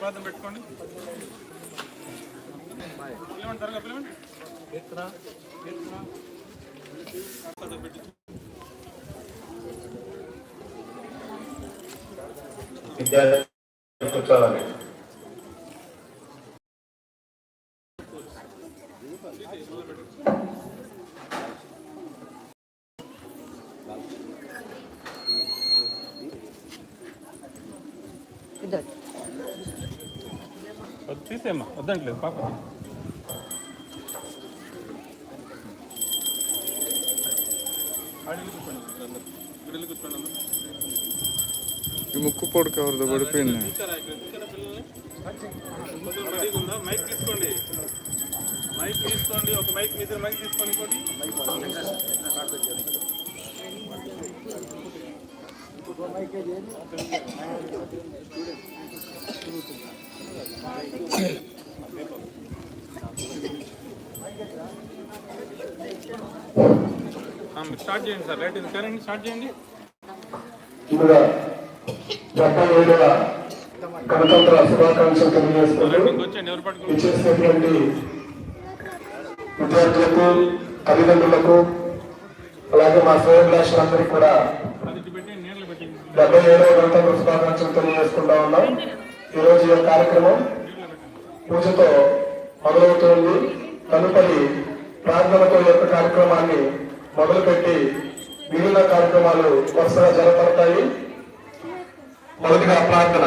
ప్రార్థన పెట్టుకోండి పిలవండి పెట్టు. కూర్చోవాలి వద్దు, తీసేమ్మా వద్దంటలేదు పాప ఆడిల్లు ఈ ముక్కు పొడక కవర్తో పడిపోయింది మైక్ తీసుకోండి మైక్ తీసుకోండి ఒక మైక్ మీద మైక్ తీసుకోండి ఇంకోటి స్టార్ట్ చేయండి సార్. ఇది కరెంట్ స్టార్ట్ చేయండి. ముందుగా డెబ్బై ఏడవ గణతంత్ర శుభాకాంక్షలు ఇచ్చేసినటువంటి విద్యార్థులకు తల్లిదండ్రులకు అలాగే మా శ్రేయోభిలాషులందరికీ కూడా డెబ్బై ఏడవ గణతంత్ర శుభాకాంక్షలు తెలియజేసుకుంటా ఉన్నాం. ఈరోజు ఈ కార్యక్రమం పూజతో మొదలవుతుంది. తదుపరి ప్రార్థనతో యొక్క కార్యక్రమాన్ని మొదలుపెట్టి మిగిలిన కార్యక్రమాలు వరుసగా జరపడతాయి మొదటిగా ప్రార్థన.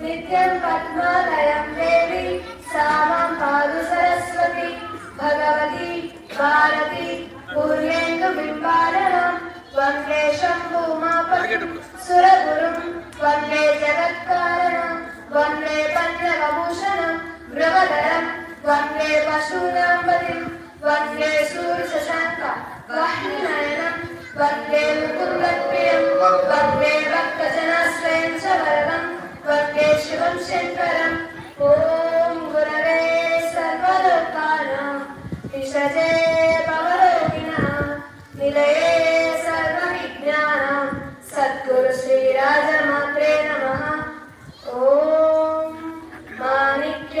నిత్యం పద్మాలయం దేవి సామం పాదు సరస్వతి భగవతి భారతి పూర్ణేందు బింబారణం వందే శంభూమాపతి సురగురుం వందే జగత్కారణం వందే పన్నవభూషణం భృగధరం వందే పశూనాంపతిం వందే సూర్య శశాంక వాహినయనం వందే ముకుందప్రియం వందే భక్తజనాశ్రయం చ వరద వందే శివం శంకరం. ఓం గురవే సర్వలోకానాం విషజే భవరోగిణాం నిలయే సర్వవిజ్ఞానం. సద్గురు శ్రీరాజమాత్రే నమః. ఓం మాణిక్య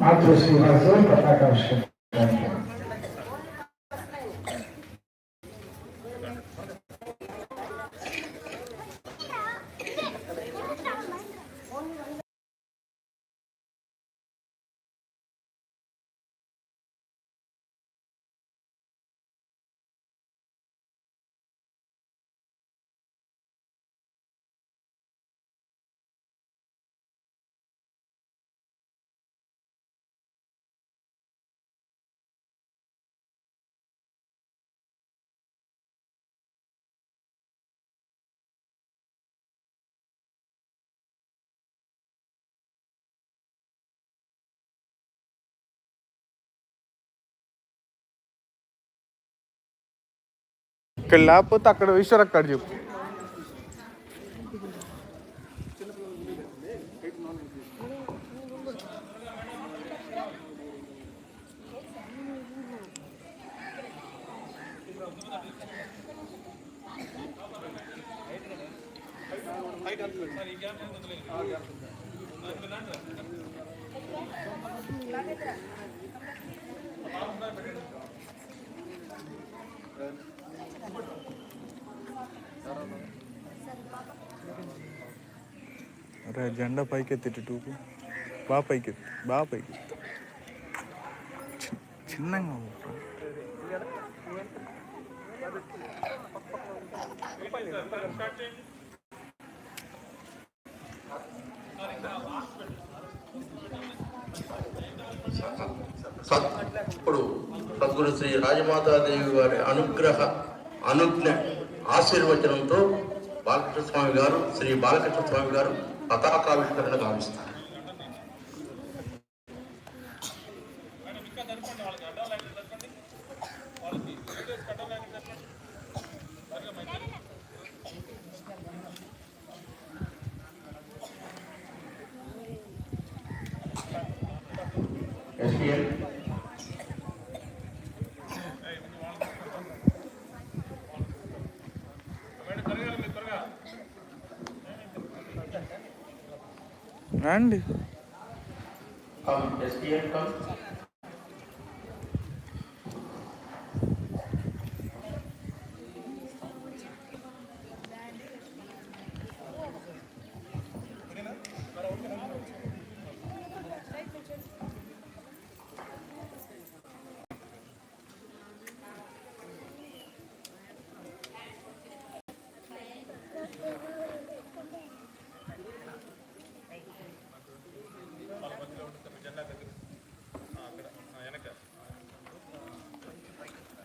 Atos para pagar os ఇక్కడ లేకపోతే అక్కడ ఈశ్వర్ అక్కడ చెప్పు. అరే జెండా పైకెత్తిట్టు టూపు బా పైకెత్తి బా పైకెత్తి. చి- చిన్నగా ఇప్పుడు సద్గురు శ్రీ రాజమాతాదేవి వారి అనుగ్రహ అనుజ్ఞ ఆశీర్వచనంతో బాలకృష్ణ స్వామి గారు శ్రీ బాలకృష్ణ స్వామి గారు పతాకావిష్కరణ గావిస్తారు and um, SPN comes.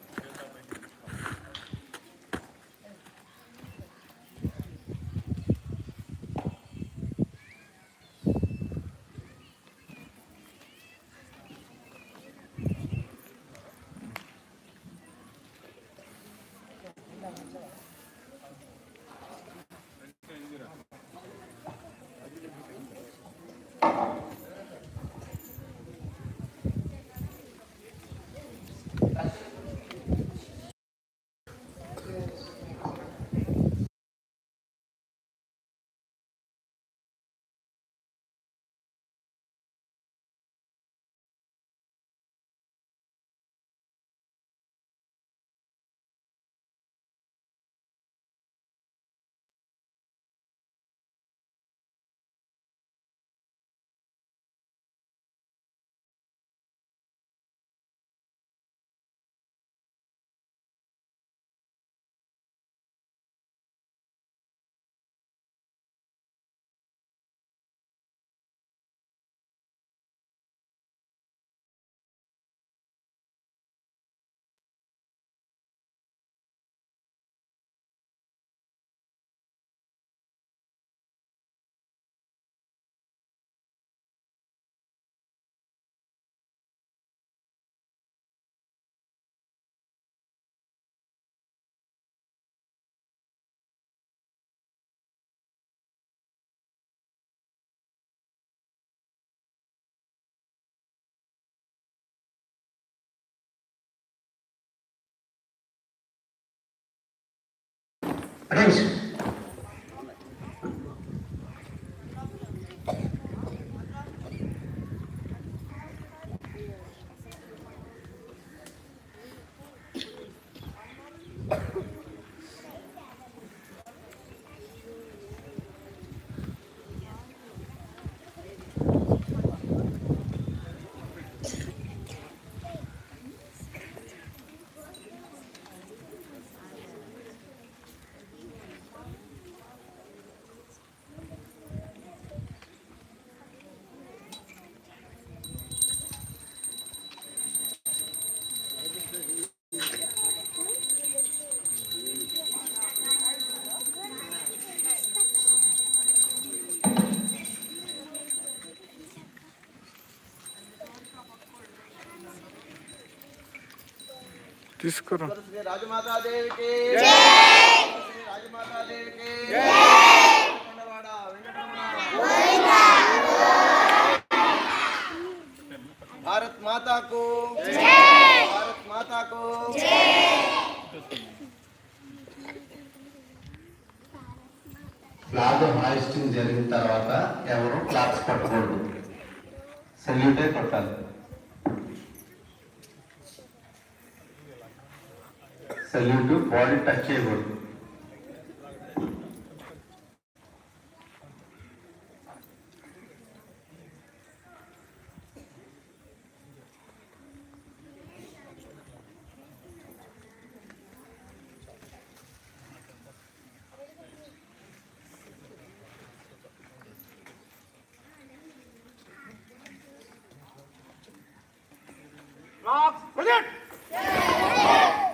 SPL come Ramesh తీసుకురా శ్రీ రాజమాతా దేవికి శ్రీ రాజమాతా Attention. కొండవాడ వెంకటరమణ. భారత్ మాతాకు. భారత్ మాతాకు. ఫ్లాగ్ హాయిస్టింగ్ జరిగిన తర్వాత ఎవరు క్లాప్స్ కొట్టకూడదు సెల్యూటే కొట్టాలి సల్యూట్ బాడీ టచ్ చేయకూడదు Rocks, brilliant! Yeah.